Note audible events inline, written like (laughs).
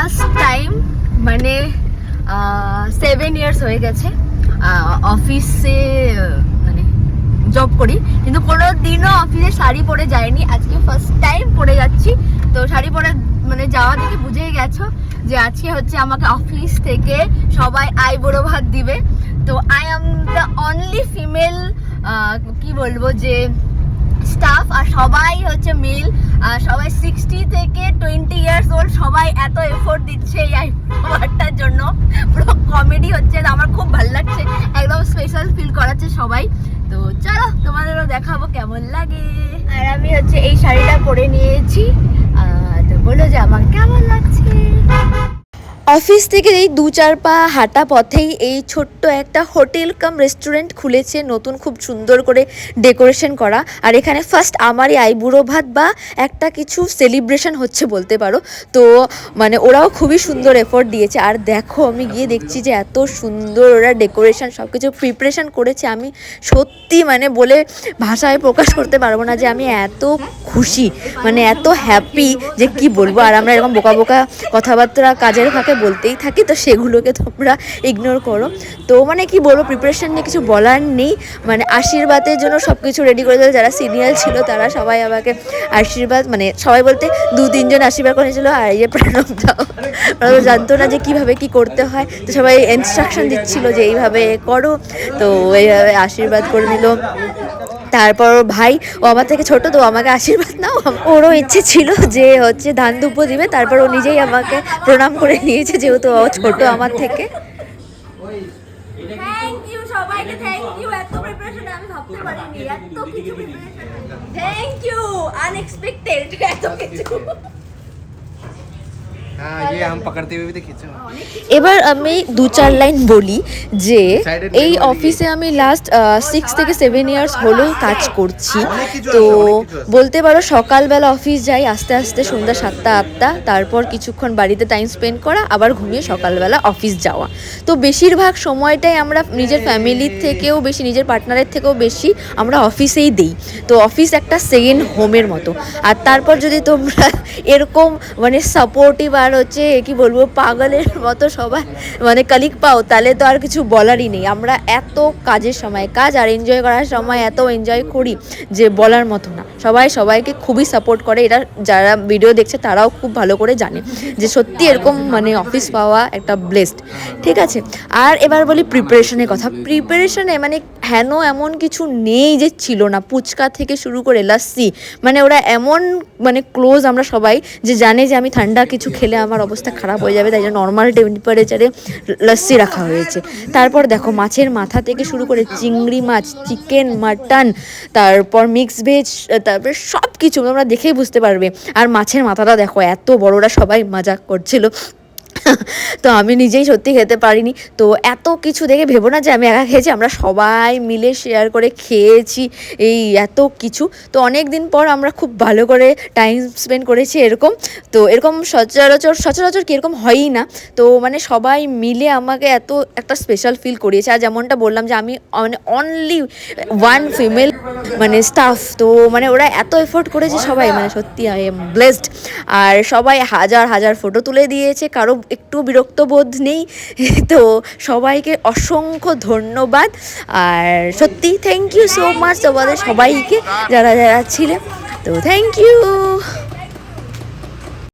First time মানে seven years হয়ে গেছে অফিসে মানে জব করি। কিন্তু কোনো দিনও অফিসে শাড়ি পরে যায়নি আজকে ফার্স্ট টাইম পরে যাচ্ছি। তো শাড়ি পরে মানে যাওয়া থেকে বুঝেই গেছো যে আজকে হচ্ছে আমাকে অফিস থেকে সবাই আইবুড়ো ভাত দিবে। তো I am the only female কি বলব যে স্টাফ আর সবাই হচ্ছে মেল সবাই সিক্সটি থেকে টোয়েন্টি ইয়ার্স ওল্ড সবাই এত এফোর্ট দিচ্ছে এই আইফোনটার জন্য। পুরো কমেডি হচ্ছে, আমার খুব ভালো লাগছে, একদম স্পেশাল ফিল করাচ্ছে সবাই। তো চলো, তোমাদেরও দেখাবো কেমন লাগে। আর আমি হচ্ছে এই শাড়িটা পরে নিয়েছি। তো বলো যে আমার কেমন লাগছে অফিস থেকে এই দু চার পা হাঁটা পথেই এই ছোট্ট একটা হোটেল কাম রেস্টুরেন্ট খুলেছে নতুন খুব সুন্দর করে ডেকোরেশন করা। আর এখানে ফার্স্ট আমারই আইবুড়ো ভাত বা একটা কিছু সেলিব্রেশন হচ্ছে বলতে পারো। তো মানে ওরাও খুবই সুন্দর এফোর্ট দিয়েছে। আর দেখো আমি গিয়ে দেখছি যে এত সুন্দর ওরা ডেকোরেশন সব কিছু প্রিপারেশন করেছে। আমি সত্যি মানে বলে ভাষায় প্রকাশ করতে পারব না যে আমি এত খুশি মানে এত হ্যাপি যে কি বলব? আর আমরা এরকম বোকা বোকা কথাবার্তা কাজের ফাঁকে বলতেই থাকি, তো সেগুলোকে তোমরা ইগনোর করো। তো মানে কি বলব প্রিপারেশন নিয়ে কিছু বলার নেই। মানে আশীর্বাদের জন্য সব কিছু রেডি করে দিল যারা সিনিয়র ছিল, তারা সবাই আমাকে আশীর্বাদ মানে সবাই বলতে দু, তিনজন আশীর্বাদ করেছিল আর এই যে প্রণব দাও প্রণব জানতো না যে কীভাবে কি করতে হয়। তো সবাই ইনস্ট্রাকশন দিচ্ছিল যে এইভাবে করো। তো এইভাবে আশীর্বাদ করে নিল। তারপর ভাই, ও আমার থেকে ছোট, তো আমাকে আশীর্বাদ নাও। ওরও ইচ্ছে ছিল যে হচ্ছে ধান ধূপ দিবে, তারপর ও নিজেই আমাকে প্রণাম করে নিয়েছে যেহেতু ও ছোট আমার থেকে। থ্যাংক ইউ সবাইকে থ্যাংক ইউ এত প্রিপারেশন আমি ভাবতে পারিনি, এত কিছু প্রিপারেশন থ্যাংক ইউ আনএক্সপেক্টেড এত কিছু। এবার আমি দু চার লাইন বলি যে এই অফিসে আমি লাস্ট সিক্স থেকে সেভেন ইয়ার্স হলো কাজ করছি। তো। বলতে পারো সকালবেলা অফিস যাই আস্তে আস্তে সন্ধ্যা সাতটা আটটা তারপর কিছুক্ষণ বাড়িতে টাইম স্পেন্ড করা আবার ঘুমিয়ে সকালবেলা অফিস যাওয়া। তো বেশিরভাগ সময়টাই আমরা নিজের ফ্যামিলির থেকেও বেশি নিজের পার্টনারের থেকেও বেশি আমরা অফিসেই দেই। তো অফিস একটা সেকেন্ড হোমের মতো। আর তারপর যদি তোমরা (laughs) এরকম মানে সাপোর্টিভ আর হচ্ছে, কি বলব, পাগলের (laughs) মতো সবাই মানে কালিক পাও, তাহলে তো আর কিছু বলারই নেই। আমরা এত কাজের সময়, কাজ আর এনজয় করার সময় এত এনজয় করি যে বলার মতো না। সবাই সবাইকে খুবই সাপোর্ট করে। এটা যারা ভিডিও দেখছে, তারাও খুব ভালো করে জানে যে সত্যি এরকম মানে অফিস পাওয়া একটা ব্লেসড ঠিক আছে? আর এবার বলি প্রিপারেশনের কথা। প্রিপারেশনে মানে হেন এমন কিছু নেই যে ছিল না? পুচকা থেকে শুরু করে লাস্সি। মানে ওরা এমন মানে ক্লোজ আমরা সবাই যে জানে যে আমি ঠান্ডা কিছু খেলে আমার অবস্থা খারাপ হয়ে যাবে, তাই জন্য নর্মাল টেম্পারেচারে লস্যি রাখা হয়েছে। তারপর দেখো মাছের মাথা থেকে শুরু করে চিংড়ি মাছ চিকেন মাটন তারপর মিক্স ভেজ তারপরে সব কিছু তোমরা দেখেই বুঝতে পারবে। আর মাছের মাথাটা দেখো, এত বড়রা সবাই মজা করছিল। তো আমি নিজেই সত্যি খেতে পারিনি। তো এত কিছু দেখে ভেবো না যে আমি একা খেয়েছি, আমরা সবাই মিলে শেয়ার করে খেয়েছি এই এত কিছু। তো অনেক দিন পর আমরা খুব ভালো করে টাইম স্পেন্ড করেছি এরকম। তো এরকম সচরাচর সচরাচর কীরকম হয়ই না। তো মানে সবাই মিলে আমাকে এত একটা স্পেশাল ফিল করিয়েছে। আর যেমনটা বললাম যে আমি মানে অনলি ওয়ান ফিমেল মানে স্টাফ তো মানে ওরা এত এফোর্ট করেছে সবাই মানে সত্যি আই এম ব্লেসড আর সবাই হাজার হাজার ফটো তুলে দিয়েছে, কারও একটু বিরক্ত বোধ নেই, (laughs) তো সবাইকে অসংখ্য ধন্যবাদ। আর সত্যি থ্যাংক ইউ সো মাচ তোমাদের সবাইকে, যারা যারা ছিলেন তো থ্যাংক ইউ